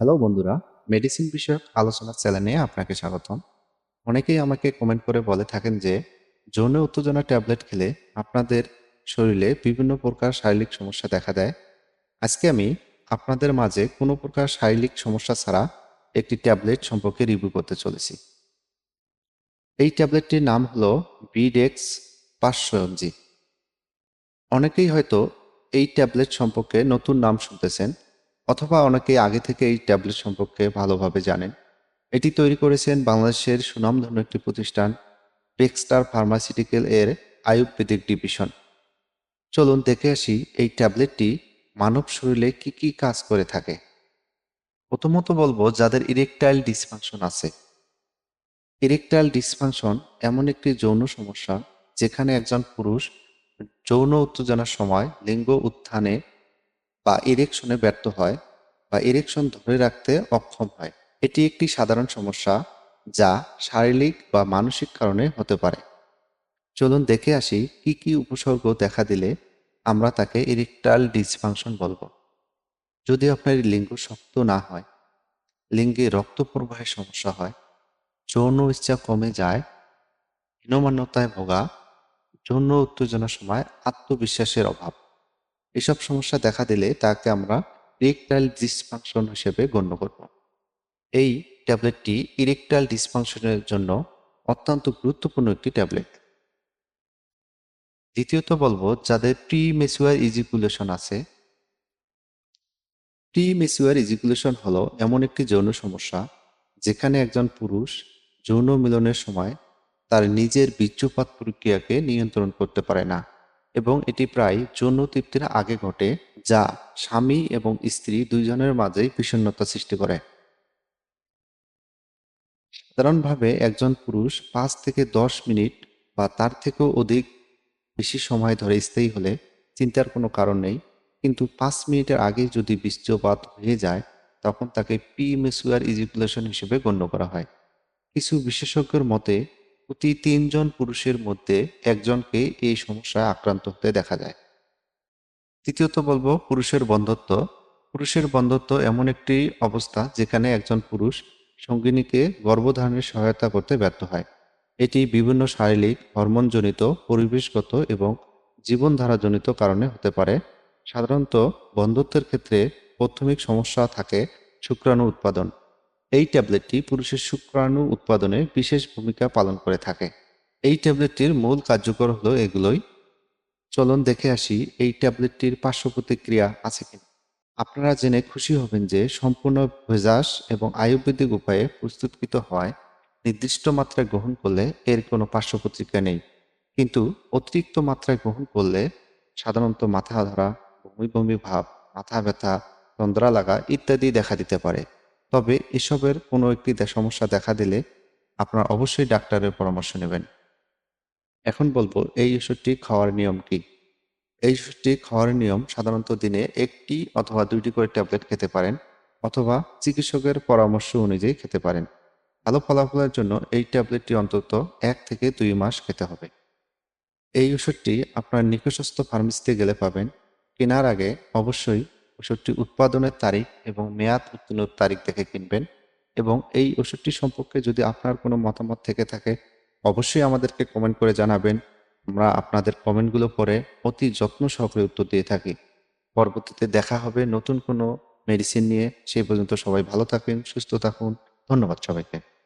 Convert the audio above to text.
Hello বন্ধুরা medicine বিষয়ক আলোচনার চ্যানেলে আপনাকে স্বাগতম। অনেকেই আমাকে কমেন্ট করে বলে থাকেন যে, যৌন উত্তেজনা ট্যাবলেট খেলে আপনাদের শরীরে বিভিন্ন প্রকার শারীরিক সমস্যা দেখা দেয়। আজকে আমি আপনাদের মাঝে কোনো প্রকার শারীরিক সমস্যা ছাড়া একটি ট্যাবলেট সম্পর্কে রিভিউ করতে চলেছি। এই ট্যাবলেটটির নাম হলো বিডেক্স পাঁচশো এমজি। অনেকেই হয়তো এই ট্যাবলেট সম্পর্কে নতুন নাম শুনতেছেন অথবা অনেকেই আগে থেকে এই ট্যাবলেট সম্পর্কে ভালোভাবে জানেন। এটি তৈরি করেছেন বাংলাদেশের সুনামধন্য একটি প্রতিষ্ঠান পেক্সটার ফার্মাসিউটিক্যাল এর আয়ুর্বেদিক ডিভিশন। চলুন দেখে আসি এই ট্যাবলেটটি মানব শরীরে কি কি কাজ করে থাকে। প্রথমত বলব যাদের ইরেকটাইল ডিসফাংশন আছে। ইরেকটাইল ডিসফাংশন এমন একটি যৌন সমস্যা যেখানে একজন পুরুষ যৌন উত্তেজনার সময় লিঙ্গ উত্থানে বা ইরেকশনে ব্যর্থ হয় বা ইরেকশন ধরে রাখতে অক্ষম হয়। এটি একটি সাধারণ সমস্যা যা শারীরিক বা মানসিক কারণে হতে পারে। চলুন দেখে আসি কি কি উপসর্গ দেখা দিলে আমরা তাকে ইরেকটাইল ডিসফাংশন বলব। যদি আপনার লিঙ্গ শক্ত না হয়, লিঙ্গে রক্ত প্রবাহের সমস্যা হয়, যৌন ইচ্ছা কমে যায়, হীনমান্যতায় ভোগা, যৌন উত্তেজনার সময় আত্মবিশ্বাসের অভাব। এসব সমস্যা দেখা দিলে তাকে আমরা ইরেকটাইল ডিসফাংশন হিসেবে গণ্য করব। এই ট্যাবলেটটি ইরেকটাইল ডিসফাংশনের জন্য অত্যন্ত গুরুত্বপূর্ণ একটি ট্যাবলেট। দ্বিতীয়ত বলব, যাদের প্রি মেসুয়ার ইজিকুলেশন আছে প্রি মেসুয়ার ইজিকুলেশন হলো এমন একটি যৌন সমস্যা যেখানে একজন পুরুষ যৌন মিলনের সময় তার নিজের বীর্যপাত প্রক্রিয়াকে নিয়ন্ত্রণ করতে পারে না। এবং এটি প্রায় যৌন তৃপ্তির আগে ঘটে, যা স্বামী এবং স্ত্রী দুইজনের মাঝেই বিষণ্ণতা সৃষ্টি করে। সাধারণভাবে একজন পুরুষ পাঁচ থেকে দশ মিনিট বা তার থেকেও অধিক বেশি সময় ধরে স্থায়ী হলে চিন্তার কোনো কারণ নেই, কিন্তু পাঁচ মিনিটের আগে যদি বীর্যপাত হয়ে যায়, তখন তাকে পি মেসুয়ার ইজিকুলেশন হিসেবে গণ্য করা হয়। কিছু বিশেষজ্ঞের মতে প্রতি তিনজন পুরুষের মধ্যে একজনকে এই সমস্যায় আক্রান্ত হতে দেখা যায়। তৃতীয়ত বলব, পুরুষের বন্ধত্ব। পুরুষের বন্ধত্ব এমন একটি অবস্থা যেখানে একজন পুরুষ সঙ্গিনীকে গর্ভধারণের সহায়তা করতে ব্যর্থ হয়। এটি বিভিন্ন শারীরিক, হরমোনজনিত, পরিবেশগত এবং জীবনধারাজনিত কারণে হতে পারে। সাধারণত বন্ধত্বের ক্ষেত্রে প্রাথমিক সমস্যা থাকে শুক্রাণু উৎপাদন। এই ট্যাবলেটটি পুরুষের শুক্রাণু উৎপাদনে বিশেষ ভূমিকা পালন করে থাকে। এই ট্যাবলেটটির মূল কার্যকর হলো এগুলোই। চলুন দেখে আসি এই ট্যাবলেটটির পার্শ্ব প্রতিক্রিয়া আছে কিনা। আপনারা জেনে খুশি হবেন যে সম্পূর্ণ ভেজাস এবং আয়ুর্বেদিক উপায়ে প্রস্তুতকৃত হয় নির্দিষ্ট মাত্রায় গ্রহণ করলে এর কোনো পার্শ্ব প্রতিক্রিয়া নেই। কিন্তু অতিরিক্ত মাত্রায় গ্রহণ করলে সাধারণত মাথা ধরা বমি বমি ভাব, মাথা ব্যথা তন্দ্রা লাগা ইত্যাদি দেখা দিতে পারে। তবে এসবের কোনো একটি সমস্যা দেখা দিলে আপনার অবশ্যই ডাক্তারের পরামর্শ নেবেন। এখন বলব, এই ওষুধটি খাওয়ার নিয়ম কি? এই ওষুধটি খাওয়ার নিয়ম সাধারণত দিনে একটি অথবা দুইটি করে ট্যাবলেট খেতে পারেন অথবা চিকিৎসকের পরামর্শ অনুযায়ী খেতে পারেন। ভালো ফলাফলের জন্য এই ট্যাবলেটটি অন্তত এক থেকে দুই মাস খেতে হবে। এই ওষুধটি আপনার নিকটস্থ ফার্মেসিতে গেলে পাবেন। কেনার আগে অবশ্যই ওষুধটি উৎপাদনের তারিখ এবং মেয়াদ উত্তীর্ণর তারিখ দেখে কিনবেন এবং এই ওষুধটি সম্পর্কে যদি আপনার কোনো মতামত থেকে থাকে, অবশ্যই আমাদেরকে কমেন্ট করে জানাবেন। আমরা আপনাদের কমেন্টগুলো পরে অতি যত্ন সহকারে উত্তর দিয়ে থাকি। পরবর্তীতে দেখা হবে নতুন কোনো মেডিসিন নিয়ে। সেই পর্যন্ত সবাই ভালো থাকুন, সুস্থ থাকুন। ধন্যবাদ সবাইকে।